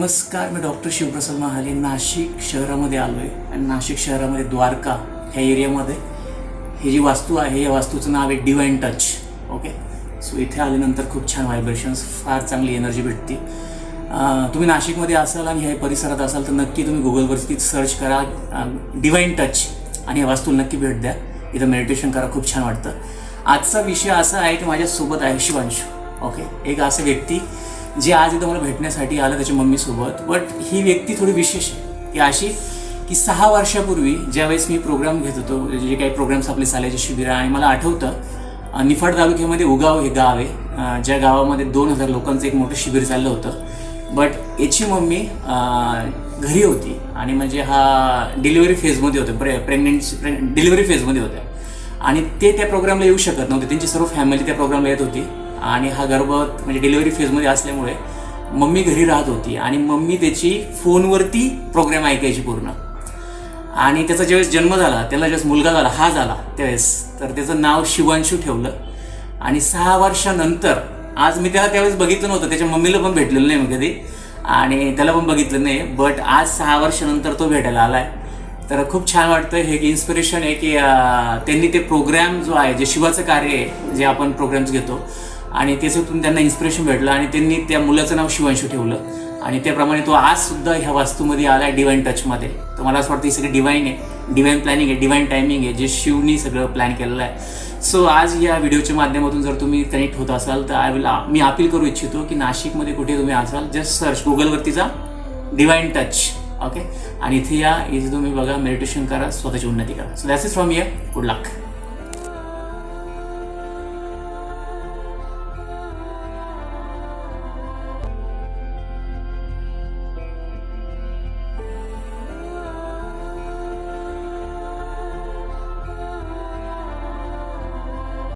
नमस्कार मी डॉक्टर शिवप्रसाद महाले नाशिक शहरामध्ये आलो आहे आणि नाशिक शहरामध्ये द्वारका ह्या एरियामध्ये ही जी वास्तू आहे या वास्तूचं नाव आहे डिवाईन टच ओके सो इथे आल्यानंतर खूप छान व्हायब्रेशन्स फार चांगली एनर्जी भेटते. तुम्ही नाशिकमध्ये असाल आणि ह्या परिसरात असाल तर नक्की तुम्ही गुगलवरती सर्च करा डिवाईन टच आणि या वास्तूला नक्की भेट द्या. इथं मेडिटेशन करा खूप छान वाटतं. आजचा विषय असा आहे की माझ्यासोबत आहे शिवांश. ओके एक असं व्यक्ती जे आज इथं मला भेटण्यासाठी आलं त्याच्या मम्मीसोबत. बट ही व्यक्ती थोडी विशेष आहे. ती अशी की सहा वर्षापूर्वी ज्यावेळेस मी प्रोग्राम घेत होतो जे काही प्रोग्राम्स आपले चालायचे शिबिर आणि मला आठवतं निफाड तालुक्यामध्ये उगाव हे गाव आहे. ज्या गावामध्ये दोन हजार लोकांचं एक मोठं शिबिर चाललं होतं. बट याची मम्मी घरी होती. आणि म्हणजे हा डिलिव्हरी फेजमध्ये होते. प्रे प्रेग्नेंट प्रे डिलिव्हरी फेजमध्ये होत्या. आणि ते त्या प्रोग्रामला येऊ शकत नव्हते. त्यांची सर्व फॅमिली त्या प्रोग्रामला येत होती. आणि हा गर्भ म्हणजे डिलिव्हरी फेजमध्ये असल्यामुळे मम्मी घरी राहत होती आणि मम्मी त्याची फोनवरती प्रोग्राम ऐकायची पूर्ण. आणि त्याचा ज्यावेळेस जन्म झाला त्याला ज्यावेळेस मुलगा झाला हा झाला त्यावेळेस तर त्याचं नाव शिवांशू ठेवलं. आणि सहा वर्षानंतर आज मी त्याला त्यावेळेस बघितलं नव्हतं त्याच्या मम्मीला पण भेटलेलं नाही मी कधी. आणि त्याला पण बघितलं नाही बट आज सहा वर्षानंतर तो भेटायला आला आहे तर खूप छान वाटतं हे एक इन्स्पिरेशन आहे की त्यांनी ते प्रोग्रॅम जो आहे जे शिवाचं कार्य आहे जे आपण प्रोग्राम्स घेतो आणि त्याच्यातून त्यांना इन्स्पिरेशन भेटलं आणि त्यांनी त्या मुलाचं नाव शिवांशू ठेवलं. आणि त्याप्रमाणे तो आज सुद्धा ह्या वास्तूमध्ये आला आहे डिवाईन टचमध्ये तर मला असं वाटतं ही सगळी डिवाईन आहे. डिवाईन प्लॅनिंग आहे डिवाईन टायमिंग आहे जे शिवनी सगळं प्लॅन केलेलं आहे. सो आज या व्हिडिओच्या माध्यमातून जर तुम्ही कनेक्ट होत असाल तर आय विल मी अपील करू इच्छितो की नाशिकमध्ये कुठे तुम्ही असाल जस्ट सर्च गुगलवरती जा डिवाईन टच ओके आणि इथे या इथे तुम्ही बघा मेडिटेशन करा स्वतःची उन्नती करा. So that's is from year good luck